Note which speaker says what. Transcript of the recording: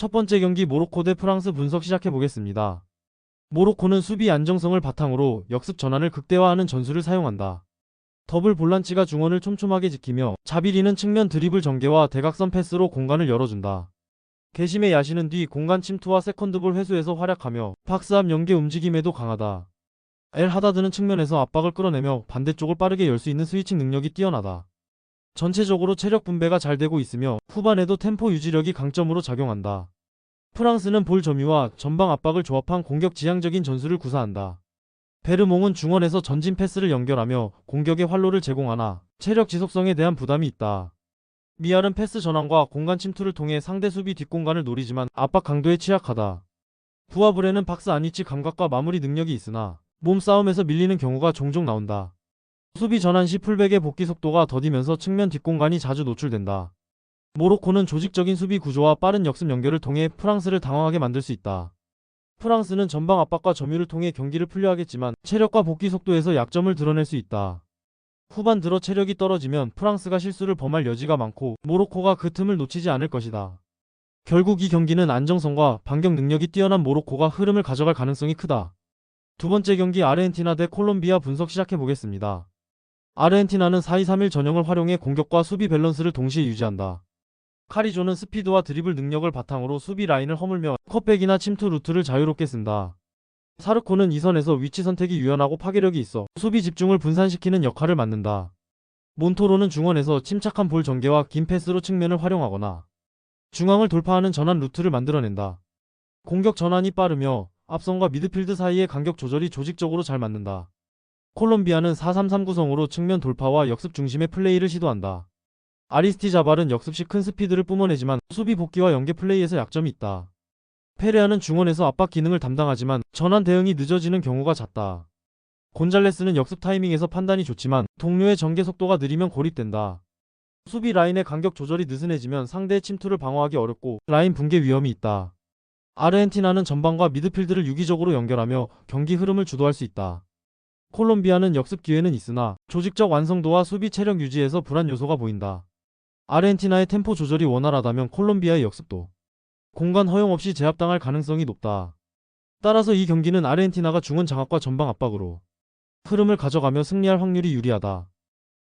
Speaker 1: 첫 번째 경기 모로코 대 프랑스 분석 시작해 보겠습니다. 모로코는 수비 안정성을 바탕으로 역습 전환을 극대화하는 전술을 사용한다. 더블 볼란치가 중원을 촘촘하게 지키며 자비리는 측면 드리블 전개와 대각선 패스로 공간을 열어준다. 개심의 야시는 뒤 공간 침투와 세컨드볼 회수에서 활약하며 박스 앞 연계 움직임에도 강하다. 엘 하다드는 측면에서 압박을 끌어내며 반대쪽을 빠르게 열 수 있는 스위칭 능력이 뛰어나다. 전체적으로 체력 분배가 잘 되고 있으며 후반에도 템포 유지력이 강점으로 작용한다. 프랑스는 볼 점유와 전방 압박을 조합한 공격 지향적인 전술을 구사한다. 베르몽은 중원에서 전진 패스를 연결하며 공격의 활로를 제공하나 체력 지속성에 대한 부담이 있다. 미알은 패스 전환과 공간 침투를 통해 상대 수비 뒷공간을 노리지만 압박 강도에 취약하다. 부하브레는 박스 안위치 감각과 마무리 능력이 있으나 몸싸움에서 밀리는 경우가 종종 나온다. 수비 전환 시 풀백의 복귀 속도가 더디면서 측면 뒷공간이 자주 노출된다. 모로코는 조직적인 수비 구조와 빠른 역습 연결을 통해 프랑스를 당황하게 만들 수 있다. 프랑스는 전방 압박과 점유를 통해 경기를 풀려 하겠지만 체력과 복귀 속도에서 약점을 드러낼 수 있다. 후반 들어 체력이 떨어지면 프랑스가 실수를 범할 여지가 많고 모로코가 그 틈을 놓치지 않을 것이다. 결국 이 경기는 안정성과 반격 능력이 뛰어난 모로코가 흐름을 가져갈 가능성이 크다. 두 번째 경기 아르헨티나 대 콜롬비아 분석 시작해 보겠습니다. 아르헨티나는 4-2-3-1 전형을 활용해 공격과 수비 밸런스를 동시에 유지한다. 카리조는 스피드와 드리블 능력을 바탕으로 수비 라인을 허물며 컷백이나 침투 루트를 자유롭게 쓴다. 사르코는 이선에서 위치 선택이 유연하고 파괴력이 있어 수비 집중을 분산시키는 역할을 맡는다. 몬토로는 중원에서 침착한 볼 전개와 긴 패스로 측면을 활용하거나 중앙을 돌파하는 전환 루트를 만들어낸다. 공격 전환이 빠르며 앞선과 미드필드 사이의 간격 조절이 조직적으로 잘 맞는다. 콜롬비아는 4-3-3 구성으로 측면 돌파와 역습 중심의 플레이를 시도한다. 아리스티자발은 역습 시 큰 스피드를 뿜어내지만 수비 복귀와 연계 플레이에서 약점이 있다. 페레아는 중원에서 압박 기능을 담당하지만 전환 대응이 늦어지는 경우가 잦다. 곤잘레스는 역습 타이밍에서 판단이 좋지만 동료의 전개 속도가 느리면 고립된다. 수비 라인의 간격 조절이 느슨해지면 상대의 침투를 방어하기 어렵고 라인 붕괴 위험이 있다. 아르헨티나는 전방과 미드필드를 유기적으로 연결하며 경기 흐름을 주도할 수 있다. 콜롬비아는 역습 기회는 있으나 조직적 완성도와 수비 체력 유지에서 불안 요소가 보인다. 아르헨티나의 템포 조절이 원활하다면 콜롬비아의 역습도 공간 허용 없이 제압당할 가능성이 높다. 따라서 이 경기는 아르헨티나가 중원 장악과 전방 압박으로 흐름을 가져가며 승리할 확률이 유리하다.